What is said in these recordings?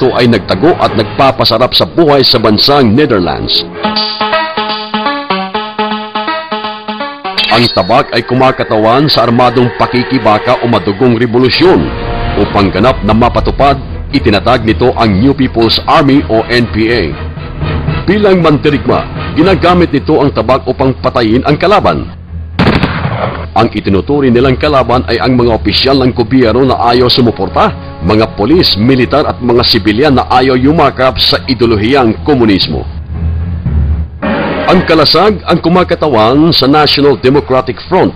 ito ay nagtago at nagpapasarap sa buhay sa bansang Netherlands. Ang tabak ay kumakatawan sa armadong pakikibaka o madugong revolusyon. Upang ganap na mapatupad, itinatag nito ang New People's Army o NPA. Bilang mandirigma, ginagamit nito ang tabak upang patayin ang kalaban. Ang itinuturi nilang kalaban ay ang mga opisyal ng gobyerno na ayaw sumuporta, mga polis, militar at mga sibilyan na ayaw yumakap sa ideolohiyang komunismo. Ang kalasag ang kumakatawan sa National Democratic Front.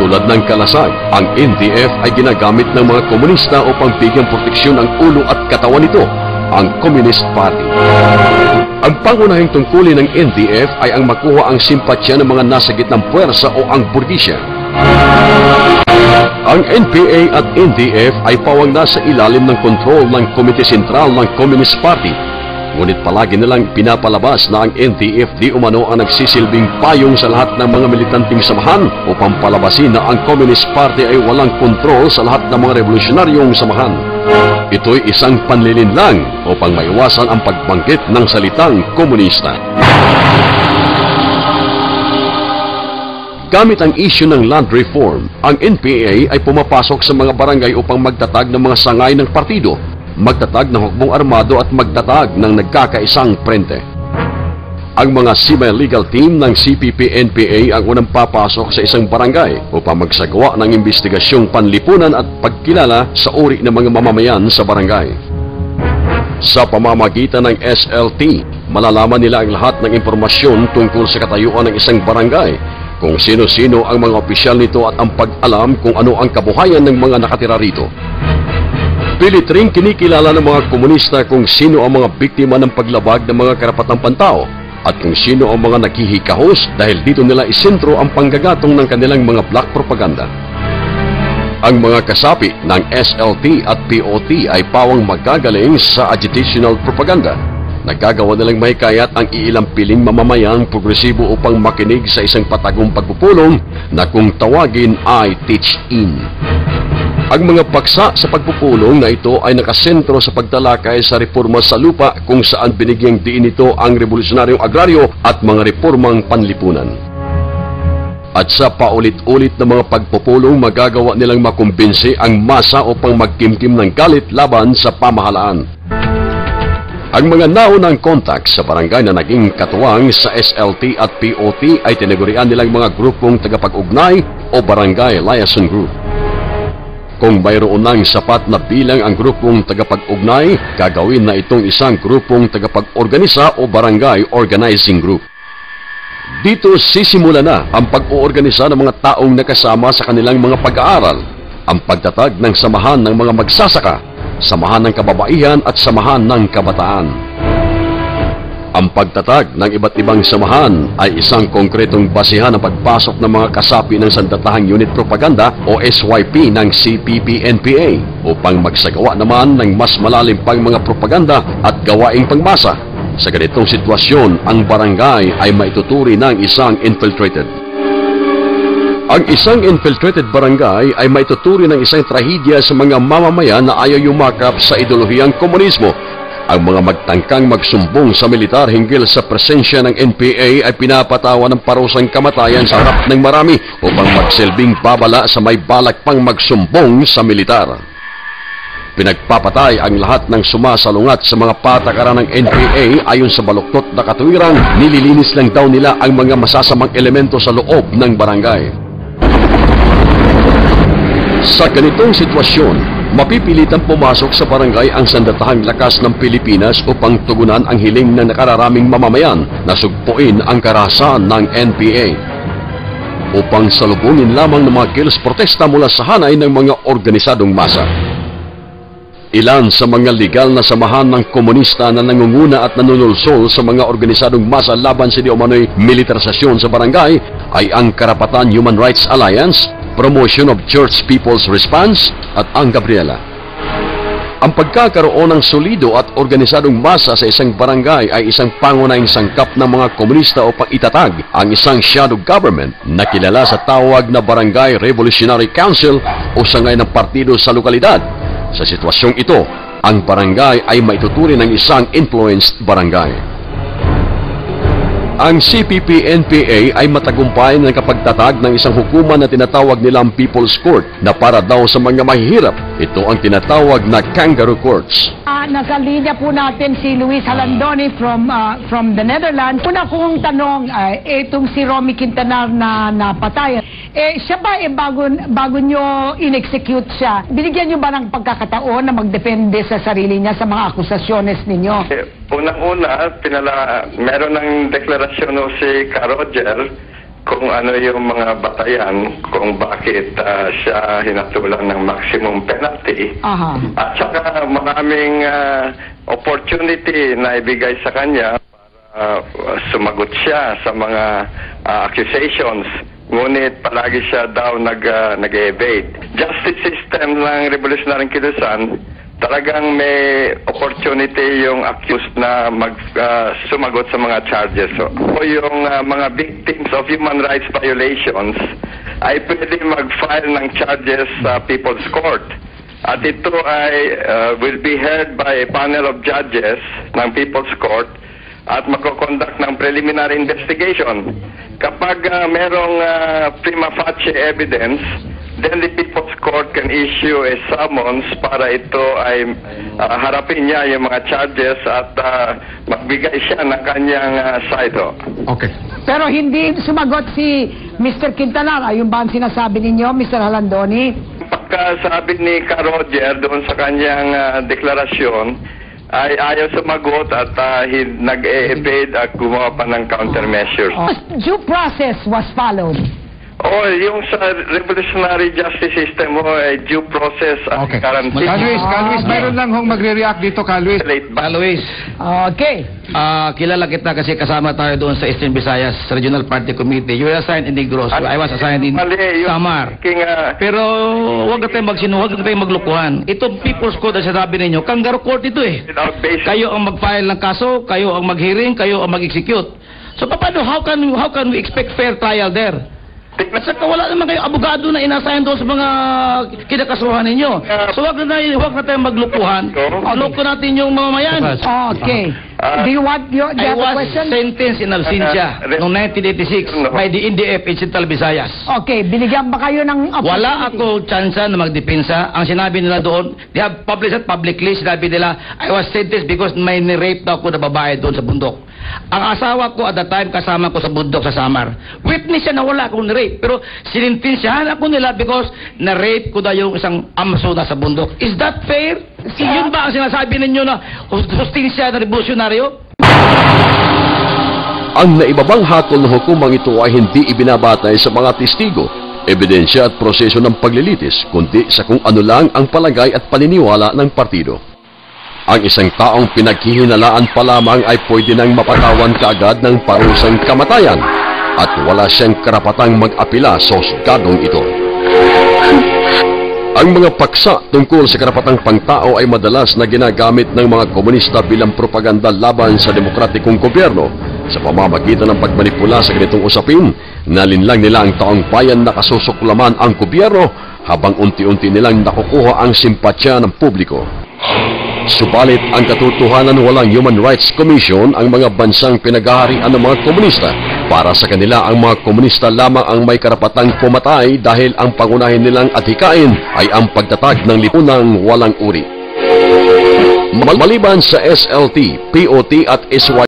Tulad ng kalasag, ang NDF ay ginagamit ng mga komunista upang bigyan proteksyon ang ulo at katawan nito, ang Communist Party. Ang pangunahing tungkulin ng NDF ay ang makuha ang simpatsya ng mga nasa gitnang puwersa o ang burgisya. Ang NPA at NDF ay pawang nasa ilalim ng kontrol ng Komite Sentral ng Communist Party Ngunit palagi nilang pinapalabas na ang NTF di umano ang nagsisilbing payong sa lahat ng mga militanting samahan upang palabasin na ang Communist Party ay walang kontrol sa lahat ng mga revolusyonaryong samahan. Ito'y isang panlilin lang upang maiwasan ang pagbanggit ng salitang komunista. Gamit ang issue ng land reform, ang NPA ay pumapasok sa mga barangay upang magtatag ng mga sangay ng partido magtatag ng hukbong armado at magtatag ng nagkakaisang prente. Ang mga semi-legal team ng CPP-NPA ang unang papasok sa isang barangay upang magsagawa ng investigasyong panlipunan at pagkilala sa uri ng mga mamamayan sa barangay. Sa pamamagitan ng SLT, malalaman nila ang lahat ng impormasyon tungkol sa katayuan ng isang barangay, kung sino-sino ang mga opisyal nito at ang pag-alam kung ano ang kabuhayan ng mga nakatira rito. Pilit ring kinikilala ng mga komunista kung sino ang mga biktima ng paglabag ng mga karapatang pantao at kung sino ang mga naghihikahos dahil dito nila isentro ang panggagatong ng kanilang mga black propaganda. Ang mga kasapi ng SLT at POT ay pawang magagaling sa agitational propaganda. Nagagawa nilang mahikayat ang iilang piling mamamayang progresibo upang makinig sa isang patagong pagpupulong na kung tawagin ay teach-in. Ang mga paksa sa pagpupulong na ito ay nakasentro sa pagtalakay sa reforma sa lupa kung saan binigyang diin ito ang revolusyonaryong agraryo at mga reformang panlipunan. At sa paulit-ulit na mga pagpupulong magagawa nilang makumbinsi ang masa upang magkimkim ng galit laban sa pamahalaan. Ang mga naunang kontak sa barangay na naging katuwang sa SLT at POT ay tinagurian nilang mga grupong tagapag-ugnay o barangay liaison group. Kung mayroon ng sapat na bilang ang grupong tagapag-ugnay, gagawin na itong isang grupong tagapag-organisa o barangay organizing group. Dito sisimula na ang pag-oorganisa ng mga taong nakasama sa kanilang mga pag-aaral, ang pagtatag ng samahan ng mga magsasaka, samahan ng kababaihan at samahan ng kabataan. Ang pagtatag ng iba't ibang samahan ay isang konkretong basihan ng pagpasok ng mga kasapi ng Sandatahang Unit Propaganda o SYP ng CPP-NPA upang magsagawa naman ng mas malalim pang mga propaganda at gawaing pangmasa. Sa ganitong sitwasyon, ang barangay ay maituturi ng isang infiltrated. Ang isang infiltrated barangay ay maituturi ng isang trahedya sa mga mamamayan na ayaw yumakap sa ideolohiyang komunismo ang mga magtangkang magsumbong sa militar hinggil sa presensya ng NPA ay pinapatawa ng parusang kamatayan sa harap ng marami upang magsilbing babala sa may balak pang magsumbong sa militar. Pinagpapatay ang lahat ng sumasalungat sa mga patakaran ng NPA ayon sa baluktot na katuwiran, nililinis lang daw nila ang mga masasamang elemento sa loob ng barangay. Sa ganitong sitwasyon, Mapipilitang pumasok sa barangay ang sandatahang lakas ng Pilipinas upang tugunan ang hiling ng nakararaming mamamayan na sugpuin ang karahasan ng NPA. Upang salubungin lamang ng mga kilos protesta mula sa hanay ng mga organisadong masa. Ilan sa mga legal na samahan ng komunista na nangunguna at nanunulsol sa mga organisadong masa laban sa di umano'y militarisasyon sa barangay ay ang Karapatan Human Rights Alliance, Promotion of Church People's Response at ang Gabriela. Ang pagkakaroon ng solido at organisadong masa sa isang barangay ay isang pangunahing sangkap ng mga komunista upang itatag ang isang shadow government na kilala sa tawag na Barangay Revolutionary Council o sangay ng partido sa lokalidad. Sa sitwasyong ito, ang barangay ay maituturing ng isang influenced barangay. Ang CPP-NPA ay matagumpay ng kapagtatag ng isang hukuman na tinatawag nilang People's Court na para daw sa mga mahihirap. Ito ang tinatawag na Kangaroo Courts. Ah, nasa po natin si Luis Halandoni from ah, from the Netherlands. Una kong tanong, ah, itong si Romy Quintanar na napatay, eh, siya ba eh, bago, bago nyo in-execute siya, binigyan nyo ba ng pagkakataon na magdepende sa sarili niya sa mga akusasyones ninyo? Eh, Unang-una, pinala, meron ng deklarasyon no si Ka Roger kung ano yung mga batayan, kung bakit ah, siya hinatulan ng maximum penalty. Aha. At saka maraming ah, opportunity na ibigay sa kanya para ah, sumagot siya sa mga ah, accusations. Ngunit palagi siya daw nag, ah, nag-evade. Justice system ng Revolutionary Kilusan, talagang may opportunity yung accused na mag, ah, sumagot sa mga charges. So, yung ah, mga victims of human rights violations ay pwede mag-file ng charges sa People's Court. At ito ay uh, will be heard by a panel of judges ng People's Court at magkoconduct ng preliminary investigation. Kapag uh, merong uh, prima facie evidence, then the People's Court can issue a summons para ito ay uh, harapin niya yung mga charges at uh, magbigay siya ng kanyang uh, side. Okay. Pero hindi sumagot si Mr. Quintanar. Ayun ba ang sinasabi ninyo, Mr. Halandoni? Pagkasabi ni Ka Roger doon sa kanyang ah, deklarasyon, ay ayaw sumagot at uh, nag-e-evade at gumawa pa ng countermeasures. Oh. Due process was followed. Oh, yung sa revolutionary justice system mo, ay due process at Okay. guarantee. Ka Luis, Ka Luis, Okay. mayroon lang hong magre-react dito, Ka Luis. Late ba? Luis, Okay. ah, kilala kita kasi kasama tayo doon sa Eastern Visayas Regional Party Committee. You were assigned in Negros. I was assigned in Mali, yung Samar. King, ah, Pero huwag na tayong magsinuwag, huwag na tayong maglukuhan. Itong People's Court na sinabi ninyo, kangaroo court ito eh. without basis. Kayo ang mag-file ng kaso, kayo ang mag-hearing, kayo ang mag-execute. So paano, how can, how can we expect fair trial there? At saka wala naman kayo abogado na inasayan doon sa mga kinakasuhan ninyo. So wag na, tayo- wag na tayong maglukuhan. Loko natin yung mamamayan. Okay. Ah, Do you want your, do you I have a was question? sentenced in absentia Uh, noong 1986 by the NDF in Central Visayas. Okay, binigyan ba kayo ng Wala opportunity? ako tsansa na magdepensa. Ang sinabi nila doon, they have published it publicly, sinabi nila, I was sentenced because may ni-rape daw ako na babae doon sa bundok. Ang asawa ko at the time kasama ko sa bundok sa Samar. Witness siya na wala akong ni-rape. Pero sinintensyahan ako nila because na-rape ko daw yung isang amso na sa bundok. Is that fair? Yun ba ang sinasabi ninyo na hustisya na revolusyonaryo? Ang naibabang hatol ng hukumang ito ay hindi ibinabatay sa mga testigo, ebidensya at proseso ng paglilitis, kundi sa kung ano lang ang palagay at paniniwala ng partido. Ang isang taong pinaghihinalaan pa lamang ay pwede nang mapatawan kaagad ng parusang kamatayan at wala siyang karapatang mag-apila sa husgadong ito. Ang mga paksa tungkol sa karapatang pangtao ay madalas na ginagamit ng mga komunista bilang propaganda laban sa demokratikong gobyerno sa pamamagitan ng pagmanipula sa ganitong usapin, nalinlang nila ang taong bayan na kasusuklaman ang gobyerno habang unti-unti nilang nakukuha ang simpatsya ng publiko. Subalit ang katotohanan walang Human Rights Commission ang mga bansang pinagaharian ng mga komunista. Para sa kanila ang mga komunista lamang ang may karapatang pumatay dahil ang pangunahin nilang adhikain ay ang pagtatag ng lipunang walang uri. Maliban sa SLT, POT at SY